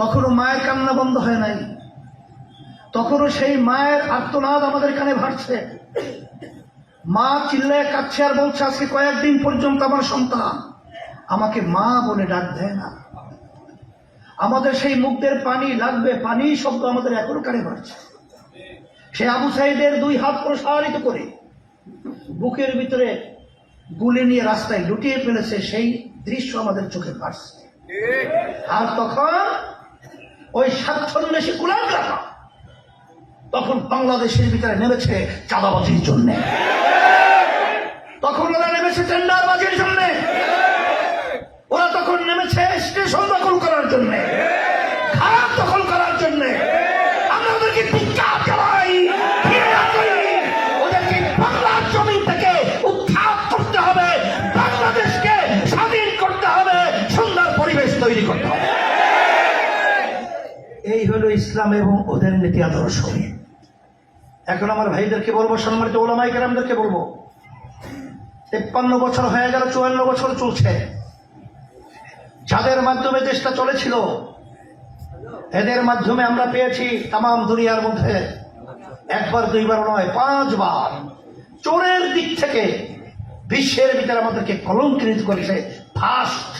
তখনও মায়ের কান্না বন্ধ হয় নাই। তখনও সেই মায়ের আর্তনাদ আমাদের কানে ভাসছে। মা চিল্লায় কাচ্ছে আর বলছে, আজকে কয়েকদিন পর্যন্ত আমার সন্তান আমাকে মা বলে ডাক দেয় না। আমাদের সেই মুখদের পানি লাগবে, পানি শব্দ আমাদের এখনও কানে ভাসছে। সে আবু সাইদের দুই হাত প্রসারিত করে বুকের ভিতরে গুলি নিয়ে রাস্তায় লুটিয়ে ফেলেছে, সেই দৃশ্য আমাদের চোখে ভাসছে। আর তখন ওই স্বার্থন্বেষী কুলাঙ্গারা তখন বাংলাদেশের ভিতরে নেমেছে চাঁদাবাজির জন্য। তখন ওরা নেমেছে টেন্ডারবাজির জন্য। ওরা তখন নেমেছে স্টেশন দখল করার জন্য। এই হলো ইসলাম এবং ওদের নীতি আদর্শ। এখন আমার ভাইদেরকে বলব, সম্মানিত ওলামাই কেরামদেরকে বলব, তেপ্পান্ন বছর হয়ে গেল, চুয়ান্ন বছর চলছে। যাদের মাধ্যমে দেশটা চলেছিল, এদের মাধ্যমে আমরা পেয়েছি তাম দুনিয়ার মধ্যে, একবার, দুইবার নয়, পাঁচবার। চোরের দিক থেকে বিশ্বের ভিতরে আমাদেরকে কলঙ্কিত করেছে ফার্স্ট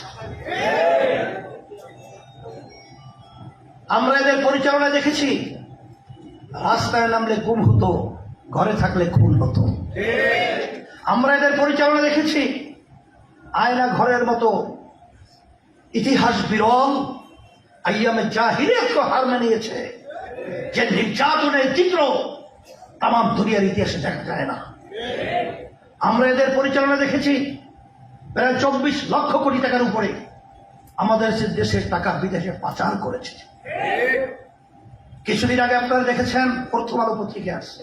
আমরা এদের পরিচালনা দেখেছি। রাস্তায় নামলে গুম হতো, ঘরে থাকলে খুন হতো। আমরা এদের পরিচালনা দেখেছি। আয়না ঘরের মতো। ইতিহাস বিরল। আইয়ামে জাহিরিয়তকে হার মানিয়েছে। যে নির্যাতনের চিত্র তাম দুনিয়ার ইতিহাসে দেখা যায় না। আমরা এদের পরিচালনা দেখেছি। প্রায় চব্বিশ লক্ষ কোটি টাকার উপরে। আমাদের দেশের টাকা বিদেশে পাচার করেছে। কিছুদিন আগে আপনারা দেখেছেন, প্রথম আলো পত্রিকা আসছে।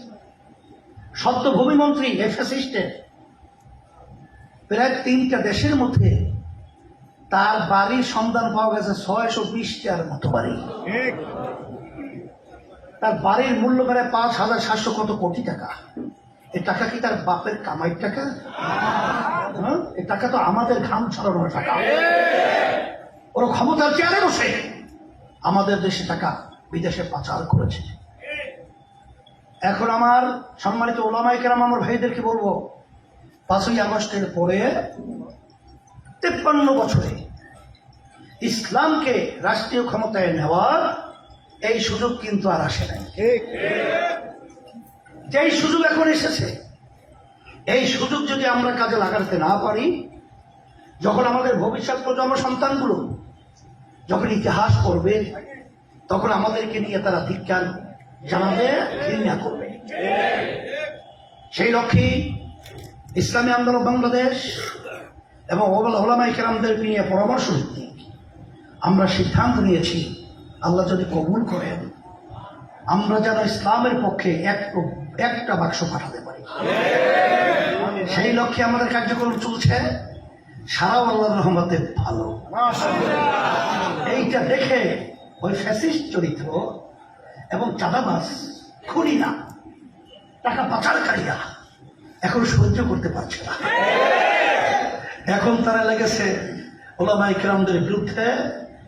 সদ্য ভূমিমন্ত্রী এফএসিস্টের প্রায় তিনটা দেশের মধ্যে তার বাড়ির সন্ধান পাওয়া গেছে ছয়শো বিশটার মতো বাড়ি। তার বাড়ির মূল্য প্রায় পাঁচ হাজার সাতশো কত কোটি টাকা। এ টাকা কি তার বাপের কামাইয়ের টাকা? হ্যাঁ? এ টাকা তো আমাদের ঘাম ছড়ানোর টাকা। ওরা ক্ষমতার চেয়ারে বসে। আমাদের দেশে টাকা বিদেশে পাচার করেছে। এখন আমার সম্মানিত ওলামাই কেরাম, আমার ভাইদেরকে বলব, পাঁচই আগস্টের পরে তেপ্পান্ন বছরে ইসলামকে রাষ্ট্রীয় ক্ষমতায় নেওয়ার এই সুযোগ কিন্তু আর আসে নাই। যেই সুযোগ এখন এসেছে, এই সুযোগ যদি আমরা কাজে লাগাতে না পারি, যখন আমাদের ভবিষ্যৎ প্রজন্ম সন্তানগুলো যখন ইতিহাস করবে তখন আমাদেরকে নিয়ে তারা ধিক্কার জানাবে, ঘৃণা করবে। সেই লক্ষ্যে ইসলামী আন্দোলন বাংলাদেশ এবং ওলামাই কেরামদের নিয়ে পরামর্শ ভিত্তিক আমরা সিদ্ধান্ত নিয়েছি, আল্লাহ যদি কবুল করেন, আমরা যেন ইসলামের পক্ষে এক একটা বাক্স পাঠাতে পারি। সেই লক্ষ্যে আমাদের কার্যক্রম চলছে। সারা আল্লাহর রহমতে ভালো। এইটা দেখে ওই ফ্যাসিস্ট চরিত্র এবং চাঁদাবাস খুনিরা টাকা পাচারকারীরা এখন সহ্য করতে পারছে না। এখন তারা লেগেছে ওলামাই কেরামদের বিরুদ্ধে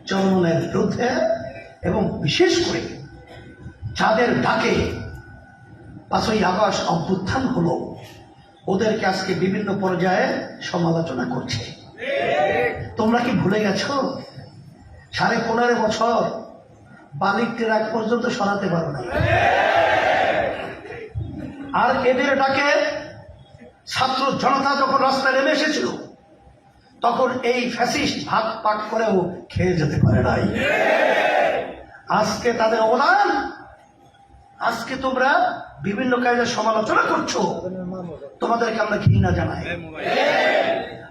চলমনের বিরুদ্ধে এবং বিশেষ করে যাদের ডাকে পাঁচই আগস্ট অভ্যুত্থান হলো। ওদেরকে আজকে বিভিন্ন পর্যায়ে সমালোচনা করছে। তোমরা কি ভুলে গেছো? সাড়ে পনেরো বছর বালিক ট্রাক পর্যন্ত সরাতে পারো না আর এদের ডাকে ছাত্র জনতা যখন রাস্তায় নেমে এসেছিল, তখন এই ফ্যাসিস্ট ভাত পাক করেও খেয়ে যেতে পারে নাই। আজকে তাদের অবদান আজকে তোমরা বিভিন্ন কাজে সমালোচনা করছ। তোমাদেরকে আমরা ঘৃণা জানাই।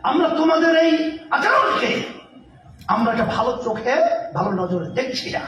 আমরা তোমাদের এই আচরণকে আমরা একটা ভালো চোখে, ভালো নজরে দেখছি না।